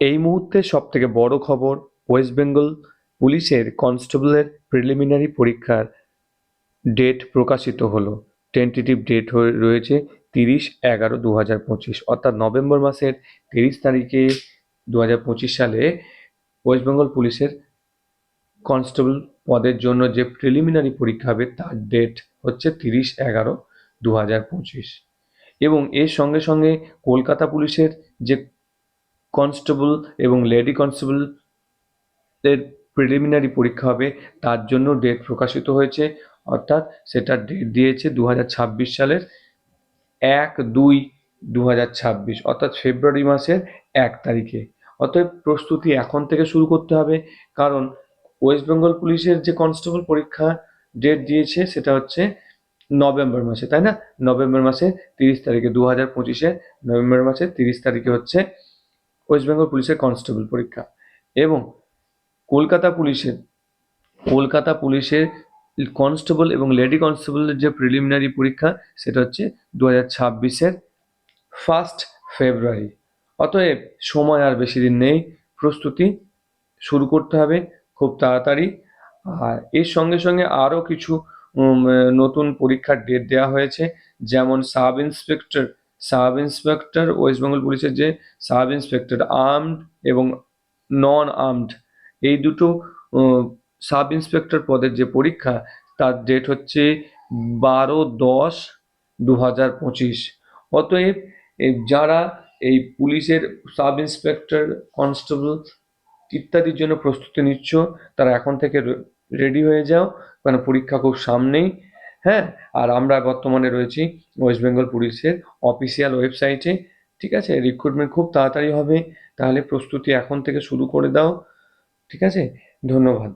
এই মুহূর্তে সব থেকে বড় খবর ওয়েস্ট বেঙ্গল পুলিশের কনস্টেবলের প্রিলিমিনারি পরীক্ষার ডেট প্রকাশিত হলো। টেন্টেটিভ ডেট হয়ে রয়েছে তিরিশ এগারো দু হাজার পঁচিশ, অর্থাৎ নভেম্বর মাসের তিরিশ তারিখে দু হাজার পঁচিশ সালে ওয়েস্ট বেঙ্গল পুলিশের কনস্টেবল পদের জন্য যে প্রিলিমিনারি পরীক্ষা হবে তার ডেট হচ্ছে তিরিশ এগারো দু হাজার পঁচিশ। এবং এর সঙ্গে সঙ্গে কলকাতা পুলিশের যে কনস্টেবল এবং লেডি কনস্টেবল এর প্রিলিমিনারি পরীক্ষা হবে, তার জন্য ডেট প্রকাশিত হয়েছে, অর্থাৎ সেটার ডেট দিয়েছে দু ছাব্বিশ সালের এক দুই দু ছাব্বিশ, অর্থাৎ ফেব্রুয়ারি মাসের এক তারিখে। অতএব প্রস্তুতি এখন থেকে শুরু করতে হবে, কারণ ওয়েস্ট বেঙ্গল পুলিশের যে কনস্টেবল পরীক্ষা ডেট দিয়েছে সেটা হচ্ছে নভেম্বর মাসে, তাই না? নভেম্বর মাসে তিরিশ তারিখে দু হাজার পঁচিশে নভেম্বর মাসে তিরিশ তারিখে হচ্ছে ওয়েস্ট বেঙ্গল পুলিশের কনস্টেবল পরীক্ষা এবং কলকাতা পুলিশের কলকাতা পুলিশের কনস্টেবল এবং লেডি কনস্টেবলের যে প্রিলিমিনারি পরীক্ষা, সেটা হচ্ছে দু হাজার ছাব্বিশের ফার্স্ট ফেব্রুয়ারি অতএব সময় আর বেশি দিন নেই, প্রস্তুতি শুরু করতে হবে খুব তাড়াতাড়ি। আর এর সঙ্গে সঙ্গে আরও কিছু নতুন পরীক্ষার ডেট দেওয়া হয়েছে, যেমন sub inspector sub inspector West Bengal পুলিশের যে সাব ইন্সপেক্টর আর্মড এবং নন আর্মড এই দুটো সাব ইন্সপেক্টর পদের যে পরীক্ষা, তার ডেট হচ্ছে বারো দশ দু হাজার পঁচিশ। অতএব যারা এই পুলিশের সাব ইন্সপেক্টর কনস্টেবল ইত্যাদির জন্য প্রস্তুতি নিচ্ছ, তারা এখন থেকে রেডি হয়ে যাও কারণ পরীক্ষা খুব সামনেই। হ্যাঁ আর আমরা বর্তমানে রয়েছি ওয়েস্ট বেঙ্গল পুলিশের অফিসিয়াল ওয়েবসাইটে ঠিক আছে? রিক্রুটমেন্ট খুব তাড়াতাড়ি হবে, তাহলে প্রস্তুতি এখন থেকে শুরু করে দাও, ঠিক আছে? ধন্যবাদ।